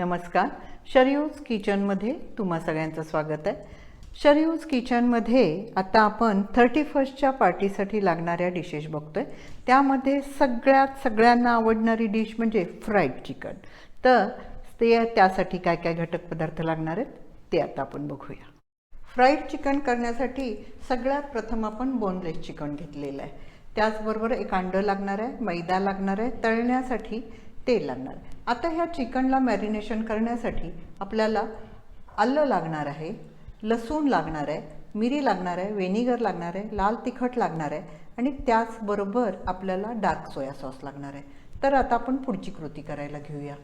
नमस्कार. शरयूज किचनमध्ये तुम्हा सगळ्यांचं स्वागत आहे. शरयूज किचनमध्ये आता आपण थर्टी फर्स्टच्या पार्टीसाठी लागणाऱ्या डिशेस बघतोय. त्यामध्ये सगळ्यात सगळ्यांना आवडणारी डिश म्हणजे फ्राईड चिकन तर ते त्यासाठी काय काय घटक पदार्थ लागणार आहेत ते आता आपण बघूया. फ्राईड चिकन करण्यासाठी सगळ्यात प्रथम आपण बोनलेस चिकन घेतलेलं आहे. त्याचबरोबर एक अंडं लागणार आहे मैदा लागणार आहे तळण्यासाठी तेल लागणार आहे. आता ह्या चिकनला मॅरिनेशन करण्यासाठी आपल्याला आलं लागणार आहे लसूण लागणार आहे मिरी लागणार आहे व्हेनिगर लागणार आहे लाल तिखट लागणार आहे आणि त्याचबरोबर आपल्याला डार्क सोया सॉस लागणार आहे. तर आता आपण पुढची कृती करायला घेऊया.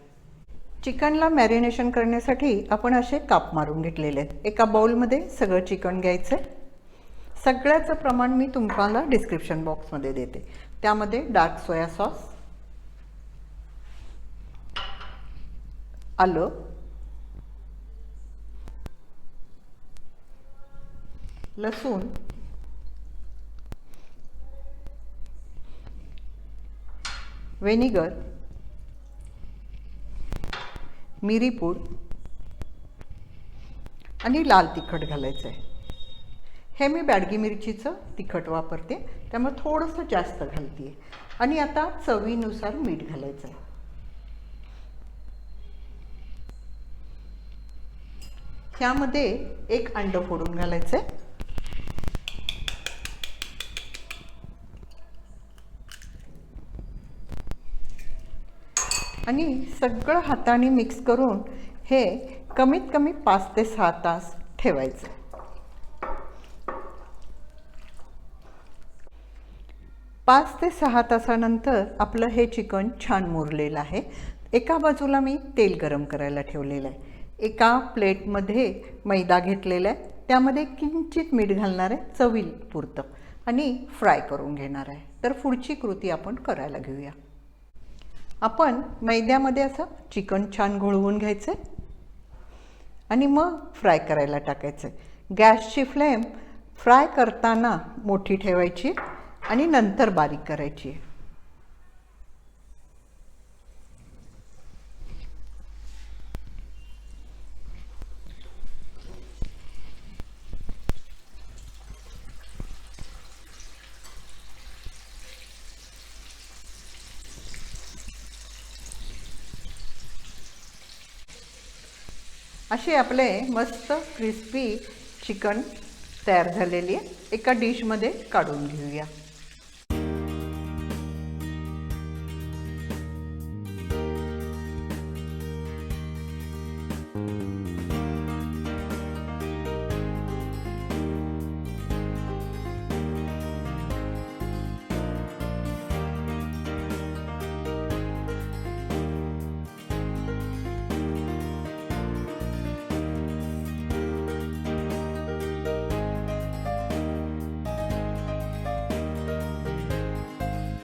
चिकनला मॅरिनेशन करण्यासाठी आपण असे काप मारून घेतलेले आहेत. एका बाउलमध्ये सगळं चिकन घ्यायचं आहे सगळ्याचं प्रमाण मी तुम्हाला डिस्क्रिप्शन बॉक्समध्ये देते. त्यामध्ये डार्क सोया सॉस आलं. लसूण. व्हेनिगर. मिरीपूड आणि लाल तिखट घालायचं आहे हे मी बॅडगी मिरचीचं तिखट वापरते त्यामुळे थोडंसं जास्त घालते आणि आता चवीनुसार मीठ घालायचं आहे ह्यामध्ये एक अंडं फोडून घालायचं आहे आणि सगळं हाताने मिक्स करून हे कमीत कमी पाच ते सहा तास ठेवायचं. पाच ते सहा तासानंतर आपलं हे चिकन छान मुरलेलं आहे. एका बाजूला मी तेल गरम करायला ठेवलेलं आहे. एका प्लेटमध्ये मैदा घेतलेला आहे. त्यामध्ये किंचित मीठ घालणार आहे चवील पुरतं. आणि फ्राय करून घेणार आहे. तर पुढची कृती आपण करायला घेऊया. आपण मैद्यामध्ये असं चिकन छान घोळवून घ्यायचं आहे. आणि मग फ्राय करायला टाकायचं आहे. गॅसची फ्लेम फ्राय करताना मोठी ठेवायची आणि नंतर बारीक करायची असे आपले मस्त क्रिस्पी चिकन तयार झालेली आहे. एका डिशमध्ये काढून घेऊया.